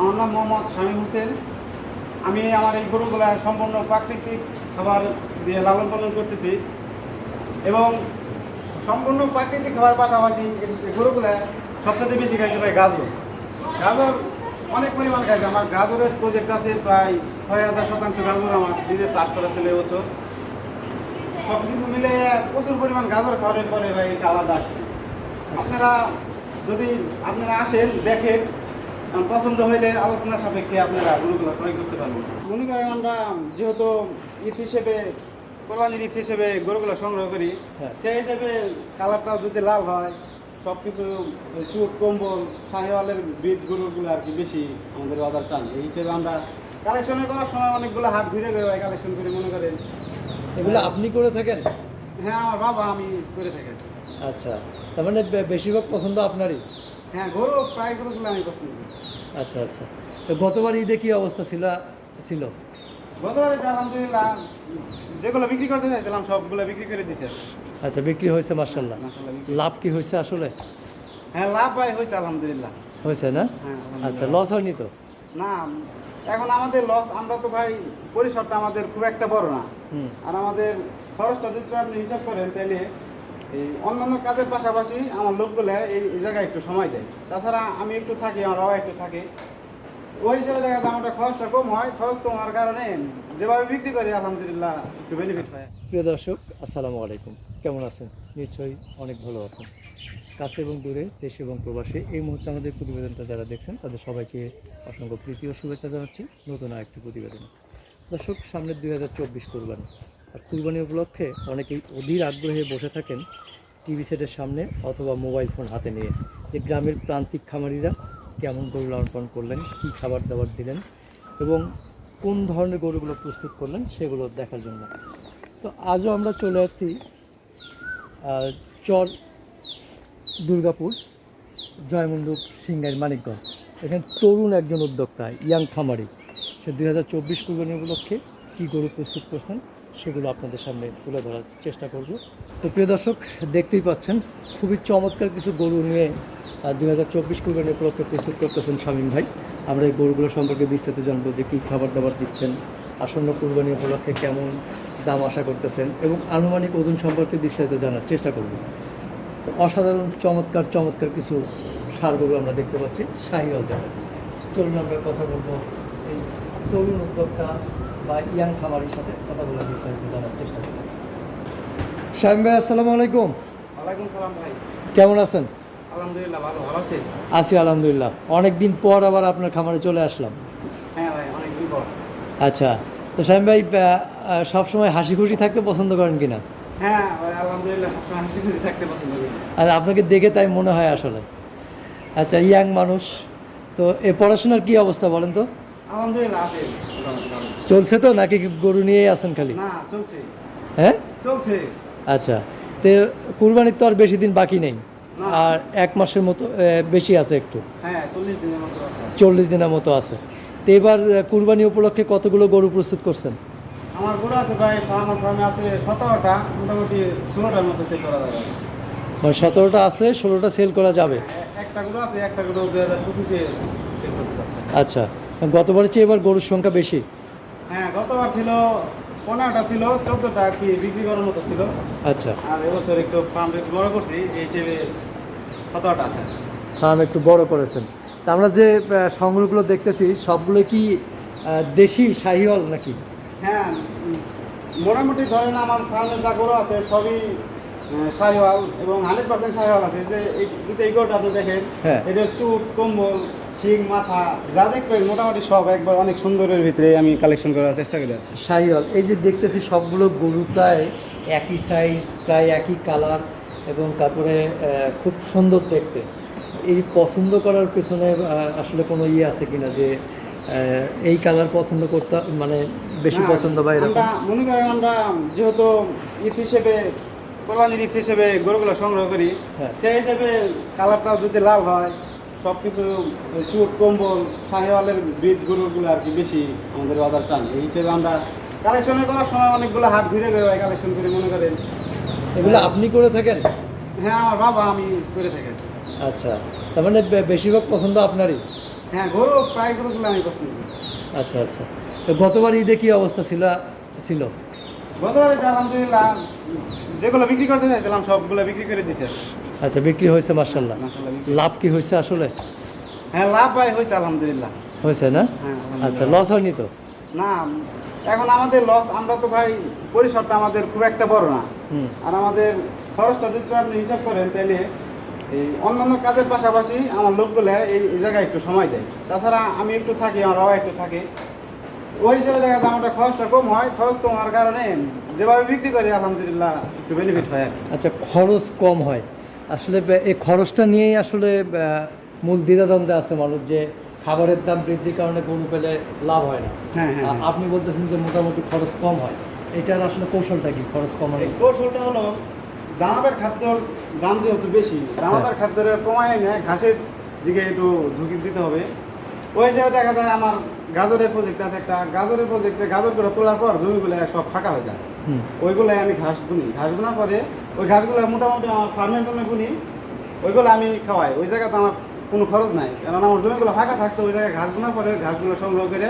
আমার নাম মোহাম্মদ শামীম হোসেন। আমি আমার এই গরুগুলা সম্পূর্ণ প্রাকৃতিক খাবার দিয়ে লালন পালন করতেছি এবং সম্পূর্ণ প্রাকৃতিক খাবার পাশাপাশি গরুগুলা সবচেয়ে বেশি খাইছে ভাই গাজর। গাজর অনেক পরিমাণ খাইছে। আমার গাজরের প্রজেক্ট আছে প্রায় ছয় হাজার শতাংশ গাজর আমার নিজের চাষ করা ছিল এবছর সব কিছু মিলে প্রচুর পরিমাণ গাজর খাওয়ানোর পরে ভাই আলাদা আসছে। আপনারা যদি আপনারা আসেন, দেখেন পছন্দ হইলে আলোচনা সাপেক্ষে আপনারা গরুগুলো ক্রয় করতে পারবেন। মনে করেন আমরা যেহেতু ঈদ হিসেবে কোরবানির ঈদ হিসেবে গরুগুলো সংগ্রহ করি হ্যাঁ। সেই হিসেবে কালারটাও যদি লাল হয় সব কিছু চুট কম্বল শাহিওয়ালের বীজ গরুগুলো আর কি বেশি আমাদের অর্ডার টান। এই হিসেবে আমরা কালেকশনের করার সময় অনেকগুলো হাট ঘুরে ঘুরে ভাই কালেকশন করে মনে করেন। এগুলো আপনি করে থাকেন? হ্যাঁ আমার বাবা আমি করে থাকি আচ্ছা তার মানে বেশিরভাগ পছন্দ আপনারই? হ্যাঁ গরু প্রায় গরুগুলো আমি পছন্দ করি। আচ্ছা আচ্ছা। গতবার ঈদে কি অবস্থা ছিল? ছিল? গতবারে আলহামদুলিল্লাহ যেগুলো বিক্রি করতে চাইছিলাম সবগুলো বিক্রি করে দিছে। আচ্ছা বিক্রি হয়েছে মার্শাল্লাহ লাভ কি হয়েছে আসলে? হ্যাঁ লাভ ভাই হয়েছে আলহামদুলিল্লাহ। হয়েছে না? হ্যাঁ আচ্ছা লস হয়নি তো? না এখন আমাদের লস আমরা তো ভাই পরিসরটা আমাদের খুব একটা বড় না। আর আমাদের খরচটা যদি আপনি হিসাব করেন তাহলে এই অন্যান্য কাজের পাশাপাশি আমার লোকগুলো এই জায়গায় একটু সময় দেয়। তাছাড়া আমি একটু থাকি, আমার বাবা একটু থাকে। ওই হিসেবে দেখা যায় আমাদের খরচটা কম হয়, খরচ কম হওয়ার কারণে যেভাবে বিক্রি করি, আলহামদুলিল্লাহ একটু বেনিফিট পাই প্রিয় দর্শক, আসসালামু আলাইকুম। কেমন আছেন? নিশ্চয়ই অনেক ভালো আছেন। কাছে এবং দূরে, দেশ এবং প্রবাসী এই মুহূর্তে আমাদের প্রতিবেদনটা যারা দেখছেন, তাদের সবাইকে অসংখ্য প্রীতি ও শুভেচ্ছা জানাচ্ছি। নতুন আরেকটি প্রতিবেদন। দর্শক, সামনের দুই হাজার চব্বিশ কুরবানি। আর কুরবানি উপলক্ষে অনেকেই অধীর আগ্রহে বসে থাকেন টিভি সেটের সামনে অথবা মোবাইল ফোন হাতে নিয়ে। যে গ্রামের প্রান্তিক খামারিরা কেমন গরু লালন করলেন, কী খাবার দাবার দিলেন এবং কোন ধরনের গরুগুলো প্রস্তুত করলেন, সেগুলো দেখার জন্য। তো আজও আমরা চলে আসছি চর দুর্গাপুর জয়মন্ডুপ সিংহের মানিকগঞ্জ। এখানে তরুণ একজন উদ্যোক্তা, ইয়াং খামারি। সে দুই হাজার চব্বিশ কুরবানি উপলক্ষে কী গরু প্রস্তুত করছেন সেগুলো আপনাদের সামনে তুলে ধরার চেষ্টা করব। তো প্রিয় দর্শক, দেখতেই পাচ্ছেন, খুবই চমৎকার কিছু গরু নিয়ে দুই হাজার চব্বিশ কুরবানি উপলক্ষে প্রস্তুত করতেছেন শামীম ভাই। আমরা এই গরুগুলো সম্পর্কে বিস্তারিত জানব যে কী খাবার দাবার দিচ্ছেন, আসন্ন কুরবানি উপলক্ষে কেমন দাম আশা করতেছেন এবং আনুমানিক ওজন সম্পর্কে বিস্তারিত জানার চেষ্টা করব। তো অসাধারণ, চমৎকার চমৎকার কিছু সার গরু আমরা দেখতে পাচ্ছি, শাহিওয়াল জাতের। চলুন আমরা কথা বলব এই তরুণ উদ্যোক্তা বা ইয়াং খামারির সাথে কথা বলার বিস্তারিত জানার চেষ্টা করব। শাহিম ভাই আসসালামু আলাইকুম। ওয়ালাইকুম সালাম ভাই। কেমন আছেন? আলহামদুলিল্লাহ ভালো। ভালো আছে? আছি আলহামদুলিল্লাহ। অনেক দিন পর আবার আপনার খামারে চলে আসলাম। হ্যাঁ ভাই অনেক দিন পর। আচ্ছা তো শাহিম ভাই সবসময় হাসি খুশি থাকতে পছন্দ করেন কিনা? হ্যাঁ আলহামদুলিল্লাহ সবসময় হাসি খুশি থাকতে পছন্দ করি। আর আপনাকে দেখে তাই মনে হয় আসলে। আচ্ছা ইয়াং মানুষ তো এ পড়াশোনার কি অবস্থা বলেন তো? আলহামদুলিল্লাহ আছে। চলছে তো নাকি গরু নিয়েই আছেন খালি? না চলছে। হ্যাঁ? চলছে। আচ্ছা তো কুরবানির তো আর বেশি দিন বাকি নেই। আর এক মাসের মতো বেশি আছে একটু। হ্যাঁ চল্লিশ দিনের মতো আছে। চল্লিশ দিনের মতো আছে। তো এবার কুরবানি উপলক্ষে কতগুলো গরু প্রস্তুত করছেন? আমার গরু আছে ভাই আমার ফার্মে আছে সতেরোটা মোটামুটি ষোলোটার মতো সেল করা যাবে। মানে সতেরোটা আছে ষোলোটা সেল করা যাবে? একটা গরু আছে একটা গরু দুই হাজার পঁচিশে সেল করতে আচ্ছা। গতবারের চেয়ে এবার গরুর সংখ্যা বেশি। হ্যাঁ গতবার ছিল পনেরোটা ছিল চোদ্দোটা কি বিক্রি করার মতো ছিল। আচ্ছা। আর এবছর একটু ফার্ম একটু বড় করছি এই হিসেবে সতেরোটা আছে। ফার্ম একটু বড় করেছেন। তা আমরা যে সংগ্রহগুলো দেখতেছি সবগুলো কি দেশি শাহিওয়াল নাকি? হ্যাঁ মোটামুটি ধরেন আমার ফার্মে যা গরু আছে সবই সাহিওয়াল এবং হান্ড্রেড পার্সেন্ট সাহিওয়াল আছে। যে এই যদি এই গরুটা আপনি দেখেন হ্যাঁ। এটা চুট কম্বল শিং মাথা যা দেখবেন মোটামুটি সব একবার অনেক সুন্দরের ভিতরে আমি কালেকশন করার চেষ্টা করি। শাহিওয়াল এই যে দেখতেছি সবগুলো গরু প্রায় একই সাইজ প্রায় একই কালার এবং তারপরে খুব সুন্দর দেখতে এই পছন্দ করার পেছনে আসলে কোনো ইয়ে আছে কিনা যে এই কালার পছন্দ করতে মানে বেশি পছন্দ বা এরকম মনে করেন আমরা যেহেতু ঈদ হিসেবে কোরবানির ঈদ হিসেবে গরুগুলো সংগ্রহ করি হ্যাঁ। সেই হিসেবে কালারটাও যদি লাল হয় সব কিছু চুট কম্বল শাহিওয়ালের বীজ গরুগুলো আর কি বেশি আমাদের অর্ডার টান। এই হিসেবে আমরা কালেকশনের করার সময় অনেকগুলো হাট ঘুরে ঘুরে কালেকশন করে মনে করেন। এগুলো আপনি করে থাকেন? হ্যাঁ আমার বাবা আমি করে থাকি আচ্ছা। তার মানে বেশিরভাগ পছন্দ আপনারই? হ্যাঁ গরু প্রায় গরুগুলো আমি পছন্দ করি। আচ্ছা আচ্ছা। তো গতবার ঈদে কী অবস্থা ছিল? ছিল? গতবারে আলহামদুলিল্লাহ যেগুলো বিক্রি করতে চাইছিলাম সবগুলো বিক্রি করে দিছে। আচ্ছা বিক্রি হয়েছে মার্শাল্লাহ লাভ কি হয়েছে আসলে? হ্যাঁ লাভ ভাই হয়েছে আলহামদুলিল্লাহ। হয়েছে না? হ্যাঁ আচ্ছা লস হয়নি তো? না এখন আমাদের লস আমরা তো ভাই পরিসরটা আমাদের খুব একটা বড় না। আর আমাদের খরচটা যদি আপনি হিসাব করেন তাহলে এই অন্যান্য কাজের পাশাপাশি আমার লোকগুলো এই জায়গায় একটু সময় দেয়। তাছাড়া আমি একটু থাকি আমার বাবা একটু থাকে। ওই হিসেবে দেখা যায় আমাদের খরচটা কম হয় খরচ কম হওয়ার কারণে যেভাবে বিক্রি করি আলহামদুলিল্লাহ একটু বেনিফিট হয় আচ্ছা খরচ কম হয়। আসলে এই খরচটা নিয়েই আসলে মূল দ্বিধাদ্বন্দ্বে আছে মানুষ যে খাবারের দাম বৃদ্ধির কারণে গরু পেলে লাভ হয় না। হ্যাঁ হ্যাঁ আপনি বলতেছেন যে মোটামুটি খরচ কম হয়। এটার আসলে কৌশলটা কি খরচ কমানো এই কৌশলটা হলো দানাদার খাদ্যর দাম যেহেতু বেশি দানাদার খাদ্যের কমায় নেয় ঘাসের দিকে একটু ঝুঁকি দিতে হবে। ওই হিসাবে দেখা যায় আমার গাজরের প্রজেক্ট আছে একটা গাজরের প্রজেক্টে গাজরগুলো তোলার পর জমিগুলো সব ফাঁকা হয়ে যায়। ওইগুলো আমি ঘাস বুনি। ঘাস বোনার পরে ওই ঘাসগুলো মোটামুটি আমার ফার্মের জন্য বুনি ওইগুলো আমি খাওয়াই। ওই জায়গাতে আমার কোনো খরচ নাই। কারণ আমার জমিগুলো ফাঁকা থাকতো ওই জায়গায় ঘাস বোনার পরে ঘাসগুলো সংগ্রহ করে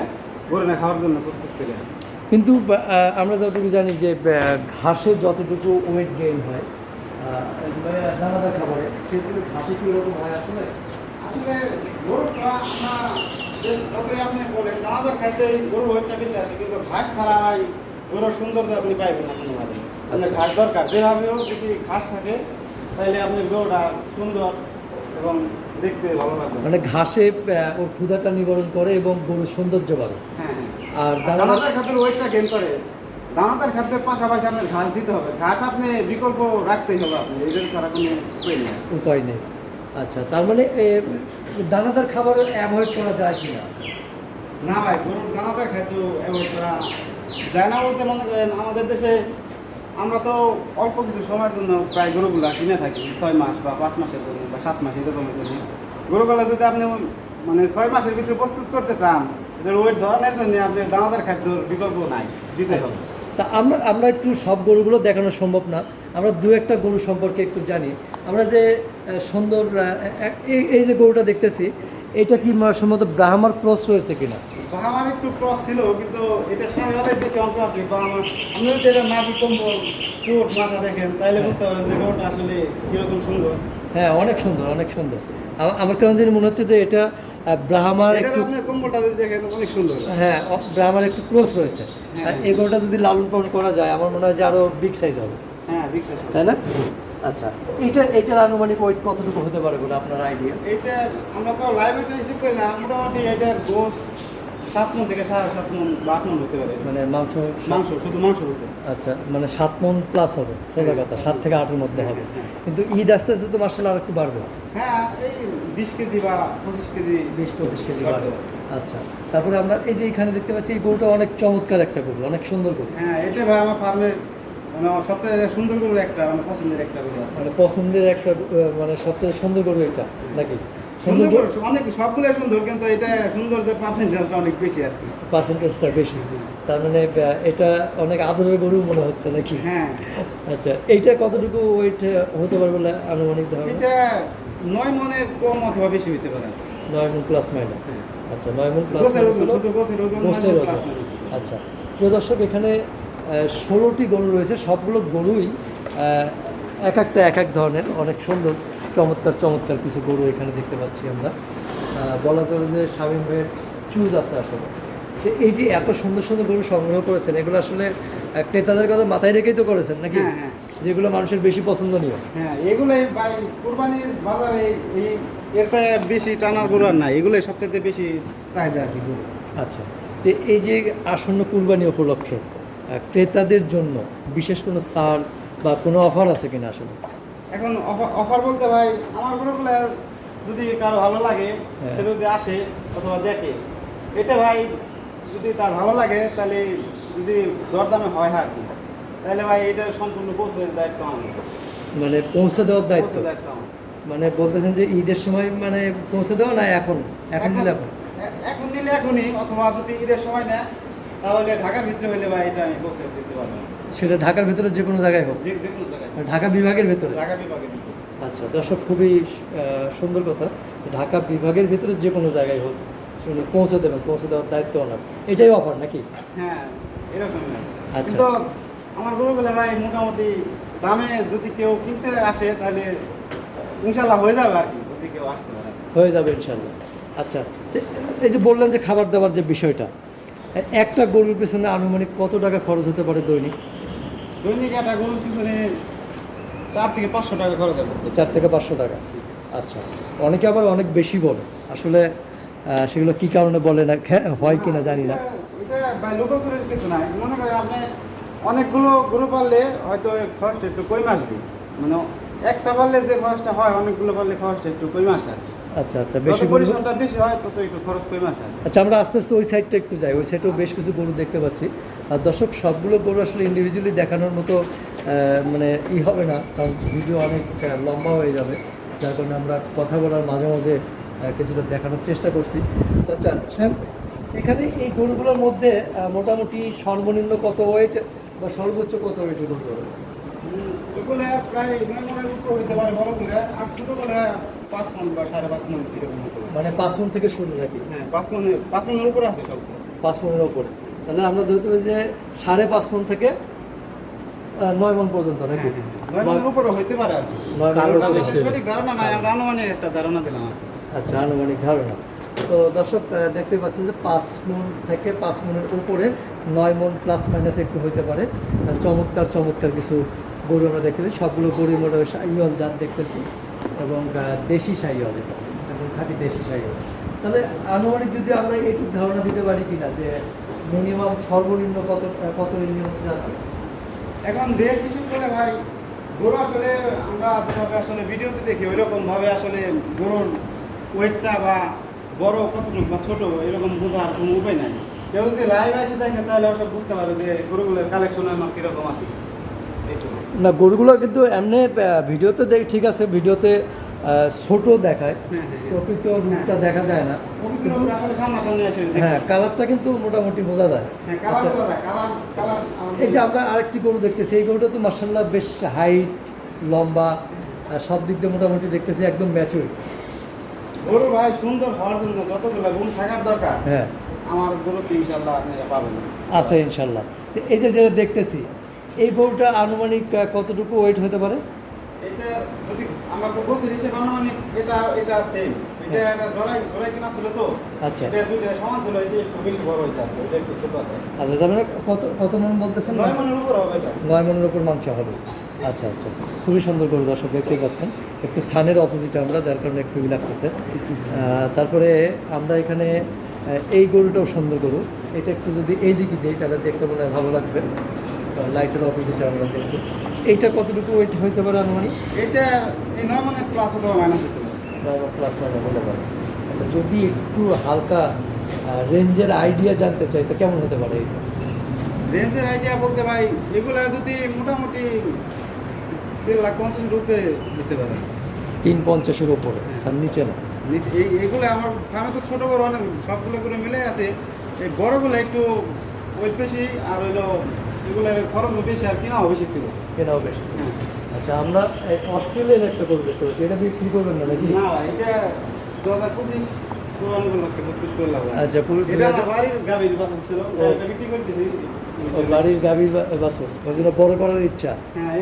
গরুনে খাওয়ার জন্য প্রস্তুত করে। কিন্তু আমরা যতটুকু জানি যে ঘাসে যতটুকু ওয়েট গেইন হয় আহ, মানে দানাদার খাবারে সেগুলো ঘাসে কি রকম হয় আসলে? আপনার যতই আপনি বলেন দানাদার খাইতে গরু ওইটা বেশি আসে কিন্তু ঘাস ছাড়া হয় গরুর সৌন্দর্য আপনি পাইবেন না কোনোভাবে। আপনার আচ্ছা। ঘাস দরকার যেভাবেও যদি ঘাস থাকে তাহলে আপনি গরুটা সুন্দর এবং দেখতে ভালো লাগবে। মানে ঘাসে ওর ক্ষুধাটা নিবারণ করে এবং গরুর সৌন্দর্য বাড়ে। হ্যাঁ হ্যাঁ। আর দানাদার খাদ্যের ওয়েটটা গেন করে। দানাদার খাদ্যের পাশাপাশি আপনার ঘাস দিতে হবে। ঘাস আপনি বিকল্প রাখতেই হবে আপনি। এদের ছাড়া কোনো উপায় নেই। উপায় নেই। আচ্ছা তার মানে দানাদার খাবার অ্যাভয়েড করা যায় কি না? না ভাই গরুর দানাদার খাদ্য অ্যাভয়েড করা যায় না বলতে মনে করেন আমাদের দেশে আমরা তো অল্প কিছু সময়ের জন্য প্রায় গরুগুলা কিনে থাকি ছয় মাস বা পাঁচ মাসের জন্য বা সাত মাস এরকমের জন্য গরুগুলা যদি আপনি মানে ছয় মাসের ভিতরে প্রস্তুত করতে চান ওয়েট ধরনের জন্য আপনি দানাদার খাদ্যর বিকল্প নাই দিতে আচ্ছা। হবে। তা আমরা আমরা একটু সব গরুগুলো দেখানো সম্ভব না। আমরা দু একটা গরু সম্পর্কে একটু জানি। আমরা যে সুন্দর এই যে গরুটা দেখতেছি এটা কি সম্ভবত ব্রাহ্মার ক্রস রয়েছে কিনা? একটু ক্রস ছিল কিন্তু এটা সামনে বেশি অংশ আছে। বা আপনি যদি এটা মাটি কম্বল চোট মাথা দেখেন তাহলে বুঝতে পারেন যে গরুটা আসলে কীরকম সুন্দর। হ্যাঁ অনেক সুন্দর অনেক সুন্দর। আমার কেমন জানি মনে হচ্ছে যে এটা ব্রাহ্মার একটু কম্বলটা যদি দেখেন অনেক সুন্দর। হ্যাঁ ব্রাহ্মার একটু ক্রস রয়েছে। হ্যাঁ। আর এই গরুটা যদি লালন পালন করা যায় আমার মনে হয় যে আরও বিগ সাইজ হবে। হ্যাঁ তাই না? আচ্ছা। এটা এটার আনুমানিক ওয়েট কতটুকু হতে পারে বলে আপনার আইডিয়া এটা আমরা তো লাইভ এটা হিসেব করি না মোটামুটি এটার গোস সাত মন থেকে সাড়ে সাত মন বা আট মন হতে পারে। মানে মাংস মাংস শুধু মাংস হতে। আচ্ছা মানে সাত মন প্লাস হবে সোজা কথা সাত থেকে আটের মধ্যে হবে। কিন্তু ঈদ আস্তে আস্তে তো মার্শাল আর একটু বাড়বে। হ্যাঁ এই বিশ কেজি বা পঁচিশ কেজি। বিশ পঁচিশ কেজি বাড়বে। বাড়বে। আচ্ছা তারপরে আমরা এই যে এখানে দেখতে পাচ্ছি এই গরুটা অনেক চমৎকার একটা গরু অনেক সুন্দর গরু। হ্যাঁ এটা ভাই আমার ফার্মের মানে আমার সবচেয়ে সুন্দর গরু একটা মানে পছন্দের একটা গরু। মানে পছন্দের একটা মানে সবচেয়ে সুন্দর গরু এটা নাকি সুন্দর সুন্দর অনেক সবগুলো সুন্দর কিন্তু এটা সৌন্দর্যের পার্সেন্টেজটা অনেক বেশি আর কি। পার্সেন্টেজটা বেশি। তার মানে এটা অনেক আদরের গরু মনে হচ্ছে নাকি? হ্যাঁ। আচ্ছা এইটা কতটুকু ওয়েট হতে পারে বলে আনুমানিক ধারণা? এটা নয় মনের কম অথবা বেশি হতে পারে। নয় মন প্লাস মাইনাস আচ্ছা নয় মন প্লাস। আচ্ছা। প্রিয় দর্শক এখানে ষোলোটি গরু রয়েছে সবগুলো গরুই এক একটা এক এক ধরনের অনেক সুন্দর চমৎকার চমৎকার কিছু গরু এখানে দেখতে পাচ্ছি আমরা। বলা চলে যে স্বামী ভাইয়ের চুজ আছে আসলে। তো এই যে এত সুন্দর সুন্দর গরু সংগ্রহ করেছেন এগুলো আসলে ক্রেতাদের কথা মাথায় রেখেই তো করেছেন নাকি? হ্যাঁ, হ্যাঁ। যেগুলো মানুষের বেশি পছন্দনীয় হ্যাঁ এগুলোই ভাই কুরবানির বাজারে এই এর চেয়ে বেশি টানার গরু আর নাই। এগুলোই সবচেয়ে বেশি চাহিদা আর কি গরু। আচ্ছা। তো এই যে আসন্ন কুরবানি উপলক্ষে ক্রেতাদের জন্য বিশেষ কোনো ছাড় বা কোনো অফার আছে কিনা আসলে? এখন অফার বলতে ভাই আমার গরুগুলো যদি কারও ভালো লাগে হ্যাঁ। সে যদি আসে অথবা দেখে এটা ভাই যদি তার ভালো লাগে তাহলে যদি দরদামে হয় আর কি। তাহলে ভাই এটা সম্পূর্ণ পৌঁছে দায়িত্ব আমার। মানে পৌঁছে দেওয়ার দায়িত্ব? মানে বলতেছেন যে ঈদের সময় মানে পৌঁছে দেওয়া না এখন? এখন দিলে এখন? এখন নিলে এখনই অথবা যদি ঈদের সময় না তাহলে ঢাকার ভিতরে হলে ভাই এটা আমি পৌঁছে দিতে পারব। সেটা ঢাকার ভেতরে যে কোনো জায়গায় হোক। যে কোনো জায়গায়। ঢাকা বিভাগের ভেতরে? ঢাকা বিভাগের ভিতরে। আচ্ছা দর্শক খুবই সুন্দর কথা। ঢাকা বিভাগের ভিতরে যে কোনো জায়গায় হোক শুনে পৌঁছে দেবেন পৌঁছে দেওয়ার দায়িত্ব ওনার। এটাই অফার নাকি? হ্যাঁ এরকম আচ্ছা। আমার গরুগুলো ভাই মোটামুটি দামে যদি কেউ কিনতে আসে তাহলে ইনশাল্লাহ হয়ে যাবে আর কি যদি কেউ আসতে পারে। হয়ে যাবে ইনশাল্লাহ। আচ্ছা এই যে বললেন যে খাবার দাবার যে বিষয়টা একটা গরুর পেছনে আনুমানিক কত টাকা খরচ হতে পারে দৈনিক? দৈনিক একটা গরুর পিছনে চার থেকে পাঁচশো টাকা খরচ হবে। চার থেকে পাঁচশো টাকা। আচ্ছা অনেকে আবার অনেক বেশি বলে। আসলে সেগুলো কি কারণে বলে না হয় কি না। জানি না মনে করেন আপনি অনেকগুলো গরু পাললে হয়তো খরচটা একটু কমে আসবে। মানে একটা পারলে যে খরচটা হয় অনেকগুলো পারলে খরচটা একটু কমে আসে আর কি। আচ্ছা আচ্ছা বেশি পরিশ্রমটা বেশি হয় তত একটু খরচ কমে আসে। আচ্ছা আমরা আস্তে আস্তে ওই সাইডটা একটু যাই ওই সাইডেও বেশ কিছু গরু দেখতে পাচ্ছি। আর দর্শক সবগুলো গরু আসলে ইন্ডিভিজুয়ালি দেখানোর মতো মানে ই হবে না কারণ ভিডিও অনেক লম্বা হয়ে যাবে। যার কারণে আমরা কথা বলার মাঝে মাঝে কিছুটা দেখানোর চেষ্টা করছি। তো আচ্ছা স্যাম এখানে এই গরুগুলোর মধ্যে মোটামুটি সর্বনিম্ন কত ওয়েট বা সর্বোচ্চ কত ওয়েটের গরু রয়েছে? এগুলো প্রায় নয় উপর হইতে পারে বড়গুলো আর ছোটোগুলো পাঁচ মন বা সাড়ে পাঁচ মন। মানে পাঁচ মন থেকে শুরু নাকি? হ্যাঁ পাঁচ মনের পাঁচ মনের উপরে আছে সব। পাঁচ মনের ওপরে তাহলে আমরা ধরতে পারি যে সাড়ে পাঁচ মন থেকে নয় মন পর্যন্ত নাকি? নয় মনের উপরে হইতে পারে আর কি। নয় মনের কারণ উপরে আমাদের সঠিক ধারণা নাই আমরা আনুমানিক একটা ধারণা দিলাম আচ্ছা আনুমানিক ধারণা। তো দর্শক দেখতে পাচ্ছেন যে পাঁচ মন থেকে পাঁচ মনের উপরে নয় মন প্লাস মাইনাস একটু হইতে পারে। চমৎকার চমৎকার কিছু গরু আমরা দেখতেছি, সবগুলো গরু মোটামুটি সাইওয়াল জাত দেখতেছি এবং দেশি সাইওয়াল এবং খাঁটি দেশি সাইওয়াল। তাহলে আনুমানিক যদি আমরা একটু ধারণা দিতে পারি কিনা যে মিনিমাম সর্বনিম্ন কত কত রেঞ্জের মধ্যে আছে? এখন দেশ হিসেব করে ভাই, গরু আসলে আমরা যেভাবে আসলে ভিডিওতে দেখি ওইরকম ভাবে আসলে গরুর ওয়েটটা বা বড় কতটুকু বা ছোট, এরকম বোঝার কোনো উপায় নাই। কেউ যদি লাইভ এসে দেখে, তাহলে ওটা বুঝতে পারে যে গরুগুলোর কালেকশন আমার কীরকম আছে। না গরুগুলো কিন্তু এমনি ভিডিওতে দেখ ঠিক আছে ভিডিওতে ছোট দেখায় হ্যাঁ, হ্যাঁ, হ্যাঁ। প্রকৃত রূপটা দেখা যায় না। হ্যাঁ কালারটা কিন্তু মোটামুটি বোঝা যায়। আচ্ছা। এই যে আমরা আরেকটি গরু দেখতেছি এই গরুটা তো মার্শাল্লাহ বেশ হাইট লম্বা সব দিক দিয়ে মোটামুটি দেখতেছি একদম ম্যাচুর গরু ভাই সুন্দর হওয়ার জন্য যতগুলো গুণ থাকার দরকার হ্যাঁ। আমার গরুতে ইনশাল্লাহ আপনারা পাবেন। আছে ইনশাল্লাহ এই যে যেটা দেখতেছি এই গরুটা আনুমানিক কতটুকু ওয়েট হতে পারে? এটা যদি আমরা তো বসে হিসেবে আনুমানিক এটা এটা সেম এটা একটা জোড়াই জোড়াই কিনা ছিল তো। আচ্ছা। এটা দুইটা সমান ছিল এটা একটু বেশি বড় হয়েছে আর এটা একটু ছোট আছে। আচ্ছা তার মানে কত কত মন বলতেছেন? নয় মনের উপর হবে এটা। নয় মনের উপর মাংস হবে। আচ্ছা আচ্ছা। খুবই সুন্দর গরু দর্শক দেখতেই পাচ্ছেন। একটু সানের অপোজিটে আমরা যার কারণে একটু লাগতেছে তারপরে আমরা এখানে এই গরুটাও সুন্দর গরু। এটা একটু যদি এই দিকে দিই তাহলে দেখতে মনে হয় ভালো লাগবে। লাইটের অপোজিটে আমরা দেখব এইটা কতটুকু ওয়েট হইতে পারে আনুমানিক? এটা এই মনের প্লাস অথবা মাইনাস হতে পারে। প্লাস মাইনাস হতে পারে। আচ্ছা যদি একটু হালকা রেঞ্জের আইডিয়া জানতে চাই তো কেমন হতে পারে রেঞ্জের আইডিয়া বলতে ভাই এগুলা যদি মোটামুটি দেড় লাখ পঞ্চাশ রুপে দিতে পারে। তিন পঞ্চাশের ওপরে আর নিচে না? এইগুলো আমার ফার্মে তো ছোটো বড় অনেক সবগুলো করে মিলে আছে। এই বড়গুলো একটু ওয়েট বেশি আর হইল এগুলোর খরচও বেশি আর কিনাও বেশি ছিল। কেনাও বেশি হ্যাঁ। আচ্ছা আমরা অস্ট্রেলিয়ার একটা দেখতে পাচ্ছি এটা বিক্রি করবেন না নাকি? না এটা দু হাজার পঁচিশ পুরানগুলোকে প্রস্তুত করলাম। ভাই। আচ্ছা বাড়ির গাভীর ওই জন্য বড় করার ইচ্ছা। হ্যাঁ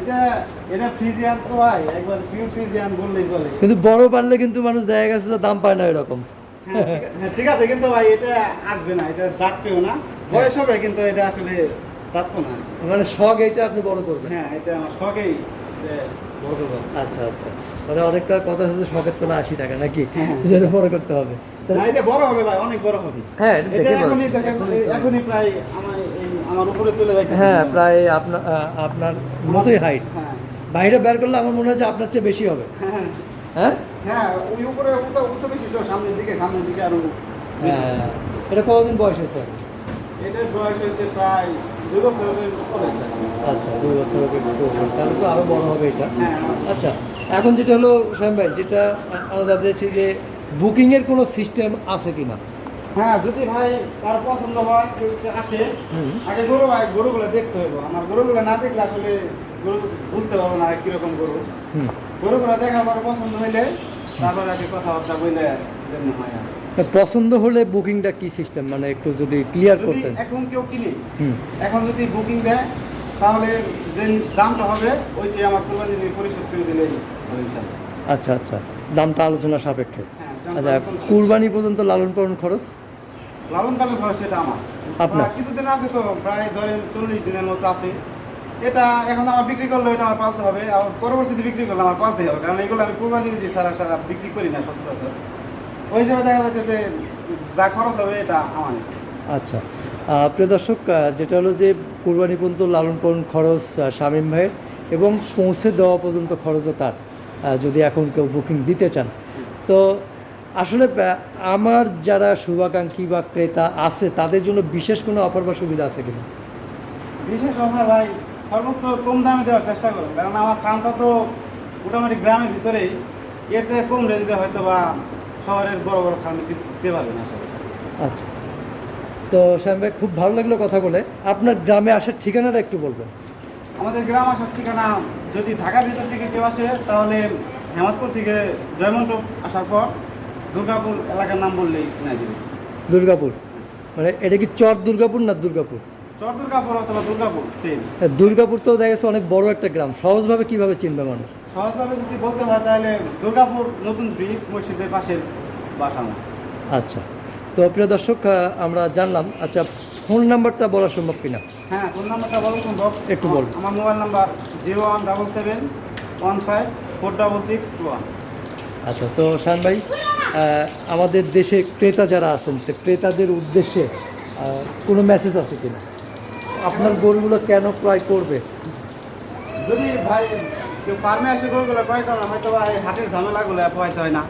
কিন্তু বড় পারলে কিন্তু মানুষ দেখা গেছে যে দাম পায় না এরকম। হ্যাঁ ঠিক আছে- হ্যাঁ, কিন্তু ভাই এটা আসবে না এটা দাঁত পেও না। বয়স হবে কিন্তু এটা আসলে না। মানে শখ এইটা আপনি বড় করবেন। হ্যাঁ এটা আমার শখেই যে বড় করব। আচ্ছা আচ্ছা। মানে অনেকটা কথা আছে শখের আশি টাকা নাকি? হ্যাঁ। যেটা বড় করতে হবে। এটা বড় হবে ভাই অনেক বড় হবে। হ্যাঁ এটা এখনই দেখেন এখনই প্রায় আমার আমার উপরে চলে যাচ্ছে। হ্যাঁ প্রায় আপনার আপনার মতোই হাইট হ্যাঁ। বাইরে বের করলে আমার মনে হয় যে আপনার চেয়ে বেশি হবে। হ্যাঁ। হ্যাঁ? হ্যাঁ ওই উপরে উঁচা উঁচু বেশি তো সামনের দিকে সামনের দিকে আরও হ্যাঁ। এটা কতদিন বয়স হয়েছে? এটার বয়স হয়েছে প্রায় আচ্ছা দুই বছর হবে তাহলে তো আরও বড় হবে এটা। হ্যাঁ। আচ্ছা এখন যেটা হলো শ্যাম ভাই যেটা আমরা জানতে চাইছি যে বুকিংয়ের কোনো সিস্টেম আছে কি না হ্যাঁ যদি ভাই কার পছন্দ হয় কেউ আসে আগে গরু ভাই গরুগুলো দেখতে হইব। আমার গরুগুলো না দেখলে আসলে গরু বুঝতে পারব না কীরকম গরু। গরুগুলো দেখার পর পছন্দ হইলে তারপরে আগে কথাবার্তা বললে যেমন হয় আর। পছন্দ হলে বুকিংটা কি সিস্টেম? মানে একটু যদি ক্লিয়ার করতেন। এখন কেউ কিনে এখন যদি বুকিং দেয় তাহলে যে দামটা হবে ওইটি আমার কোরবানি দিয়ে পরিশোধ করে ইনশাল্লাহ আচ্ছা আচ্ছা। দামটা আলোচনা সাপেক্ষে। হ্যাঁ, আচ্ছা কুরবানি পর্যন্ত লালন পালন খরচ? লালন পালন খরচ সেটা আমার। আপনার? কিছুদিন আছে তো প্রায় ধরেন চল্লিশ দিনের মতো আছে। এটা এখন আমার বিক্রি করলে এটা আমার পালতে হবে। আর পরবর্তীতে বিক্রি করলে আমার পালতে হবে। কারণ এগুলো আমি কোরবানি দিচ্ছি সারা সারা বিক্রি করি না সচরাচর। ওই হিসাবে দেখা যাচ্ছে যে খরচ হবে এটা আমার। আচ্ছা। প্রিয় দর্শক যেটা হলো যে কুরবানি পর্যন্ত লালন পালন খরচ শামীম ভাইয়ের এবং পৌঁছে দেওয়া পর্যন্ত খরচও তার যদি এখন কেউ বুকিং দিতে চান। তো আসলে আমার যারা শুভাকাঙ্ক্ষী বা ক্রেতা আছে তাদের জন্য বিশেষ কোনো অফার বা সুবিধা আছে কিনা? বিশেষ অফার ভাই সর্বোচ্চ কম দামে দেওয়ার চেষ্টা করুন। কারণ আমার ফার্মটা তো মোটামুটি গ্রামের ভিতরেই এর চেয়ে কম রেঞ্জে হয়তো বা শহরের বড় বড় ফার্মে দিতে পারবে না আচ্ছা। তো শ্যাম ভাই খুব ভালো লাগল কথা বলে। আপনার গ্রামে আসার ঠিকানাটা একটু বলবেন। আমাদের গ্রাম আসার ঠিকানা যদি ঢাকার ভিতর থেকে কেউ আসে তাহলে হেমাদপুর থেকে জয়মন্টপ আসার পর দুর্গাপুর এলাকার নাম বললেই চিনাই দেবে দুর্গাপুর? মানে এটা কি চর দুর্গাপুর না দুর্গাপুর? চর দুর্গাপুর অথবা দুর্গাপুর সেম দুর্গাপুর তো দেখা গেছে অনেক বড় একটা গ্রাম। সহজভাবে কীভাবে চিনবে মানুষ? সহজভাবে যদি বলতে হয় তাহলে দুর্গাপুর নতুন ব্রিজ মসজিদের পাশের বাসা আচ্ছা। তো প্রিয় দর্শক আমরা জানলাম আচ্ছা ফোন নাম্বারটা বলা সম্ভব কিনা? হ্যাঁ ফোন নাম্বারটা বলো সম্ভব। একটু বলুন। আমার mobile number zero one double seven one five four double six two one. আচ্ছা তো শান ভাই আমাদের দেশে ক্রেতা যারা আছেন তো ক্রেতাদের উদ্দেশ্যে কোনো মেসেজ আছে কিনা? আপনার গরুগুলো কেন ক্রয় করবে? যদি ভাই কেউ ফার্মে এসে গরুগুলো ক্রয় করে না? হয়তো বা হাটের ঝামেলাগুলো হয়তো হয় না।